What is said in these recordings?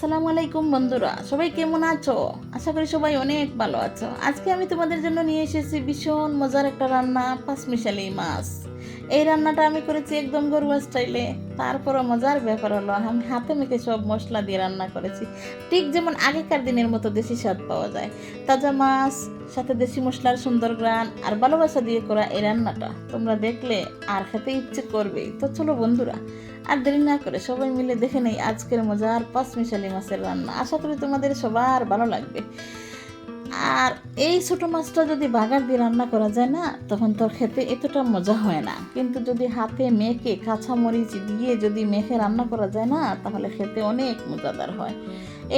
আসসালামু আলাইকুম বন্ধুরা, সবাই কেমন আছো? আশা করি সবাই অনেক ভালো আছো। আজকে আমি তোমাদের জন্য নিয়ে এসেছি ভীষণ মজার একটা রান্না, পাঁচমিশালি মাছ। এই রান্নাটা আমি করেছি একদম গরুয়া স্টাইলে। তারপরও মজার ব্যাপার হলো, আমি হাতে মেখে সব মশলা দিয়ে রান্না করেছি। ঠিক যেমন আগেকার দিনের মতো দেশি স্বাদ পাওয়া যায়। তাজা মাছ, সাথে দেশি মশলার সুন্দর গ্রান আর ভালোবাসা দিয়ে করা এই রান্নাটা তোমরা দেখলে আর খেতে ইচ্ছে করবেই। তো চলো বন্ধুরা, আর দেরি না করে সবাই মিলে দেখে নেই আজকের মজার পাঁচ মিশালি মাছের রান্না। আশা করি তোমাদের সবার ভালো লাগবে। আর এই ছোটো মাছটা যদি বাগার দিয়ে রান্না করা যায় না তখন তো খেতে এতটা মজা হয় না। কিন্তু যদি হাতে মেখে কাঁচামরিচ দিয়ে যদি মেখে রান্না করা যায় না তাহলে খেতে অনেক মজাদার হয়।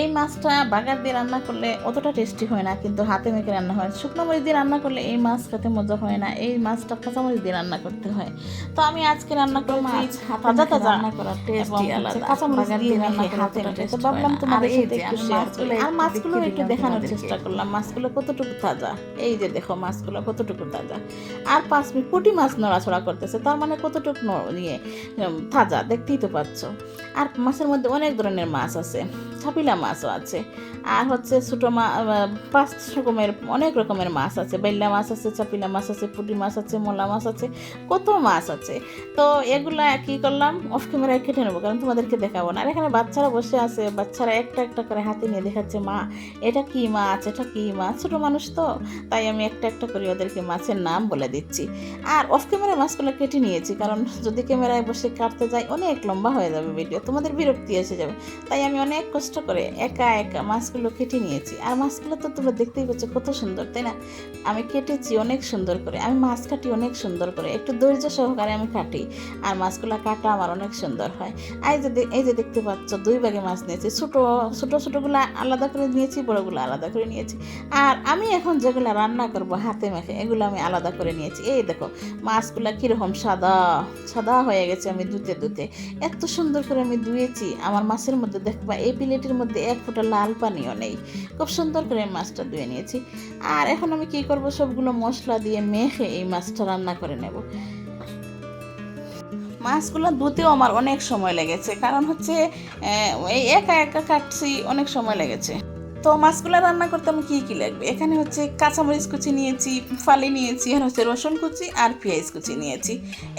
এই মাছটা বাগার দিয়ে রান্না করলে অতটা টেস্টি হয় না কিন্তু হাতে মেখে রান্না হয়। শুকনো মরিচ দিয়ে রান্না করলে এই মাছ খেতে মজা হয় না এই মাছটা কাঁচামরিচ দিয়ে রান্না করতে হয়। তো আমি আজকে রান্না করব মাছ তাজা তাজা রান্না করার টেস্টই আলাদা। কাঁচামরিচ দিয়ে রান্না হাতে তো ভাবলাম তোমাদের সাথে একটু শেয়ার করি। আর মাছগুলো একটু দেখানোর চেষ্টা করলাম। মাছগুলো কতটুকু তাজা? এই যে দেখো মাছগুলো কতটুকু তাজা। আর পাঁচ মিনিট, পুঁটি মাছ নড়াছড়া করতেছে, তার মানে কতটুকু নিয়ে তাজা, দেখতেই তো পাচ্ছ। আর মাছের মধ্যে অনেক ধরনের মাছ আছে, ছাপিলা মাছও আছে। আর হচ্ছে ছোটো মা পাঁচ রকমের, অনেক রকমের মাছ আছে। বেল্লা মাছ আছে চাপিলা মাছ আছে, পুঁটি মাছ আছে, মোলা মাছ আছে, কত মাছ আছে। তো এগুলা কি করলাম? অফ ক্যামেরায় কেটে নেব, কারণ তোমাদেরকে দেখাবো না। আর এখানে বাচ্চারা বসে আছে, বাচ্চারা একটা একটা করে হাতে নিয়ে দেখাচ্ছে, মা, এটা কি মাছ? এটা কি মাছ? ছোটো মানুষ তো, তাই আমি একটা একটা করে ওদেরকে মাছের নাম বলে দিচ্ছি। আর অফ ক্যামেরায় মাছগুলো কেটে নিয়েছি, কারণ যদি ক্যামেরায় বসে কাটতে যাই অনেক লম্বা হয়ে যাবে ভিডিও তোমাদের বিরক্তি এসে যাবে। তাই আমি অনেক কষ্ট করে একা একা মাছগুলো কেটে নিয়েছি। আর মাছগুলো তো তোমরা দেখতেই পাচ্ছ কত সুন্দর, তাই না? আমি কেটেছি অনেক সুন্দর করে, আমি মাছ কাটি অনেক সুন্দর করে, একটু ধৈর্য সহকারে আমি কাটি। আর মাছগুলো কাটা আমার অনেক সুন্দর হয়। এই যে এই যে দেখতে পাচ্ছ, দুই ভাগে মাছ নিয়েছি, ছোটো ছোটো, ছোটোগুলো আলাদা করে নিয়েছি, বড়গুলো আলাদা করে নিয়েছি। আর আমি এখন যেগুলো রান্না করব হাতে মেখে, এগুলো আমি আলাদা করে নিয়েছি। এই দেখো, মাছগুলো কীরকম সাদা সাদা হয়ে গেছে আমি ধুতে ধুতে। এত সুন্দর করে আমি ধুয়েছি, আমার মাছের মধ্যে দেখবা, এই প্লেটের মধ্যে এক ফোঁটা লাল পানিও নেই। খুব সুন্দর করে মাছটা ধুয়ে নিয়েছি। আর এখন আমি কি করব, সবগুলো মশলা দিয়ে মেখে এই মাছটা রান্না করে নেব। মাছগুলো ধুতেও আমার অনেক সময় লেগেছে, কারণ হচ্ছে এই একা একা কাটছি, অনেক সময় লেগেছে। তো মাছগুলো রান্না করতে আমি কী কী লাগবে? এখানে হচ্ছে কাঁচামরিচ কুচি নিয়েছি, ফালি নিয়েছি, আর হচ্ছে রসুন কুচি আর পেঁয়াজ কুচি নিয়েছি।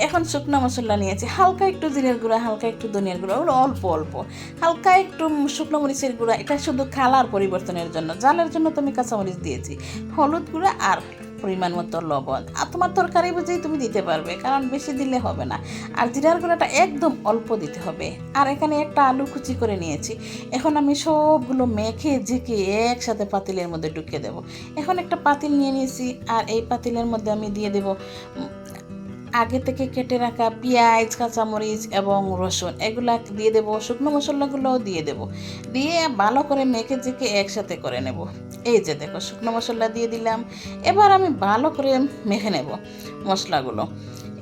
এখন শুকনো মশলা নিয়েছি, হালকা একটু জিরের গুঁড়া, হালকা একটু ধনিয়ার গুঁড়া, ওগুলো অল্প অল্প। হালকা একটু শুকনো মরিচের গুঁড়া, এটা শুধু কালার পরিবর্তনের জন্য। জালের জন্য তো আমি কাঁচামরিচ দিয়েছি। হলুদ গুঁড়া আর পরিমাণ মতো লবণ আর তোমার তরকারি বুঝেই তুমি দিতে পারবে, কারণ বেশি দিলে হবে না। আর জিরার গুঁড়াটা একদম অল্প দিতে হবে। আর এখানে একটা আলু কুচি করে নিয়েছি। এখন আমি সবগুলো মেখে, ঝেঁকে একসাথে পাতিলের মধ্যে ঢুকিয়ে দেব। এখন একটা পাতিল নিয়ে নিয়েছি, আর এই পাতিলের মধ্যে আমি দিয়ে দেব আগে থেকে কেটে রাখা পেঁয়াজ, কাঁচামরিচ এবং রসুন, এগুলা দিয়ে দেবো, শুকনো মশলাগুলোও দিয়ে দেব। দিয়ে ভালো করে মেখে ঝেঁকে একসাথে করে নেব। এই যে দেখো, শুকনো মশলা দিয়ে দিলাম। এবার আমি ভালো করে মেখে নেব মশলাগুলো।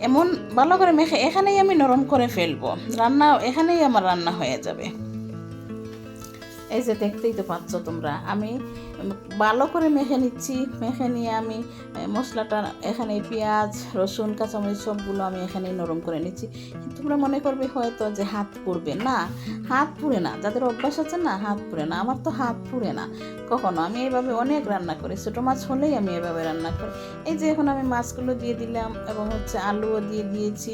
এমন ভালো করে মেখে এখানেই আমি নরম করে ফেলব। রান্না, এখানেই আমার রান্না হয়ে যাবে। এই যে দেখতেই তো পাচ্ছ তোমরা, আমি ভালো করে মেখে নিচ্ছি। মেখে নিয়ে আমি মশলাটা এখানে পেঁয়াজ, রসুন, কাঁচামরিচ সবগুলো আমি এখানে নরম করে নিচ্ছি। তোমরা মনে করবে হয়তো যে হাত পুড়বে। না, হাত পুড়ে না। যাদের অভ্যাস আছে না, হাত পুড়ে না। আমার তো হাত পুড়ে না। কখনো আমি এইভাবে অনেক রান্না করি। ছোটো মাছ হলেই আমি এভাবে রান্না করি। এই যে এখন আমি মাছগুলো দিয়ে দিলাম এবং হচ্ছে আলুও দিয়ে দিয়েছি।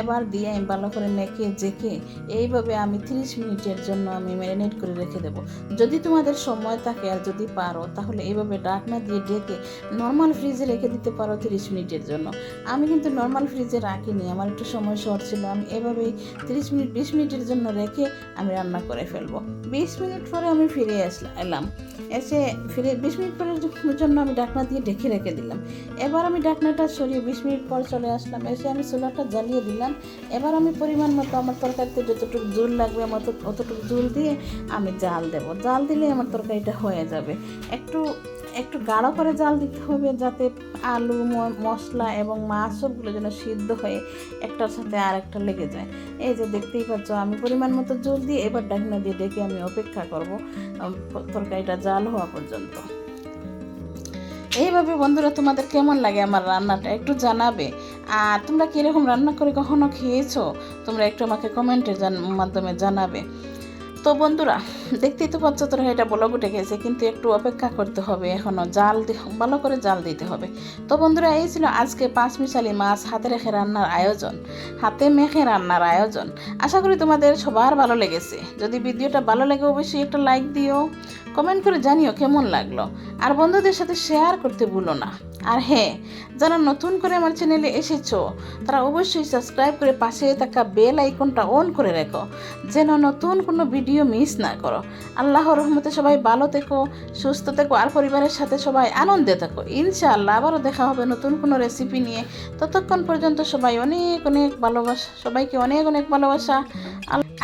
এবার দিয়ে আমি ভালো করে মেখে জেকে এইভাবে আমি তিরিশ মিনিটের জন্য আমি ম্যারিনেট করে রেখে দেবো। যদি তোমাদের সময় থাকে আর যদি পারো, তাহলে এইভাবে ডাকনা দিয়ে ডেকে নর্মাল ফ্রিজে রেখে দিতে পারো তিরিশ মিনিটের জন্য। আমি কিন্তু নর্মাল ফ্রিজে রাখিনি, আমার একটু সময় শর্ট ছিল, আমি এভাবেই তিরিশ মিনিট, বিশ মিনিটের জন্য রেখে আমি রান্না করে ফেলব। বিশ মিনিট পরে আমি ফিরে আসলাম এলাম। এসে ফিরে, বিশ মিনিট পরের জন্য আমি ডাকনা দিয়ে ঢেকে রেখে দিলাম। এবার আমি ডাকনাটা সরিয়ে বিশ মিনিট পর চলে আসলাম। এসে আমি চুলাটা জ্বালিয়ে দিলাম। এবার আমি পরিমাণ মতো আমার তরকারিতে যতটুকু জুল লাগবে, আমার অতটুকু জুল দিয়ে আমি জাল দেবো। জাল দিলে আমার তরকারিটা হয়ে যাবে। একটু একটু গাঢ় করে জাল দিতে হবে যাতে আলু মশলা এবং মাছ সবগুলো যেন সিদ্ধ হয়ে একটার সাথে আর একটা লেগে যায়। এই যে দেখতেই পাচ্ছ, আমি পরিমাণ মতো জল দিয়ে এবার ডাকনা দিয়ে ডেকে আমি অপেক্ষা করব তরকারিটা জাল হওয়া পর্যন্ত। এইভাবে বন্ধুরা তোমাদের কেমন লাগে আমার রান্নাটা একটু জানাবে। আর তোমরা কীরকম রান্না করে কখনো খেয়েছো? তোমরা একটু আমাকে কমেন্টের মাধ্যমে জানাবে। তো বন্ধুরা দেখতেই তো পাচ্ছ তোরা এটা বলক উঠে গেছে, কিন্তু একটু অপেক্ষা করতে হবে এখনও জাল ভালো করে জাল দিতে হবে। তো বন্ধুরা, এই ছিল আজকে পাঁচ মিশালি মাছ হাতে রেখে রান্নার আয়োজন। হাতে মেখে রান্নার আয়োজন। আশা করি তোমাদের সবার ভালো লেগেছে। যদি ভিডিওটা ভালো লাগে, অবশ্যই একটা লাইক দিও, কমেন্ট করে জানিও কেমন লাগল। আর বন্ধুদের সাথে শেয়ার করতে ভুলো না। আর হ্যাঁ যারা নতুন করে আমার চ্যানেলে এসেছ, তারা অবশ্যই সাবস্ক্রাইব করে পাশে থাকা বেল আইকনটা অন করে রেখো, যেন নতুন কোনো ভিডিও মিস না করো। আল্লাহর রহমতে সবাই ভালো থেকো, সুস্থ থেকো, আর পরিবারের সাথে সবাই আনন্দে থাকো। ইনশাআল্লাহ আবারও দেখা হবে নতুন কোনো রেসিপি নিয়ে। ততক্ষণ পর্যন্ত সবাই অনেক অনেক ভালোবাসা, সবাইকে অনেক অনেক ভালোবাসা।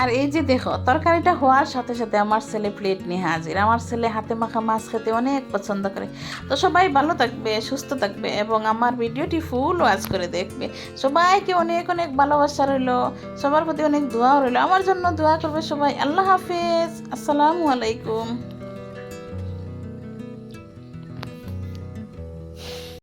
আর এই যে দেখো, তরকারিটা হওয়ার সাথে সাথে আমার ছেলে প্লেট নিয়ে হাজির। আমার ছেলে হাতে মাখা মাছ খেতে অনেক পছন্দ করে। তো সবাই ভালো থাকবে, সুস্থ থাকবে এবং আমার ভিডিওটি ফুল ওয়াচ করে দেখবে। সবাইকে অনেক অনেক ভালোবাসা রইল, সবার প্রতি অনেক দোয়া রইল। আমার জন্য দোয়া করবে সবাই। আল্লাহ হাফিজ। আসসালামু আলাইকুম।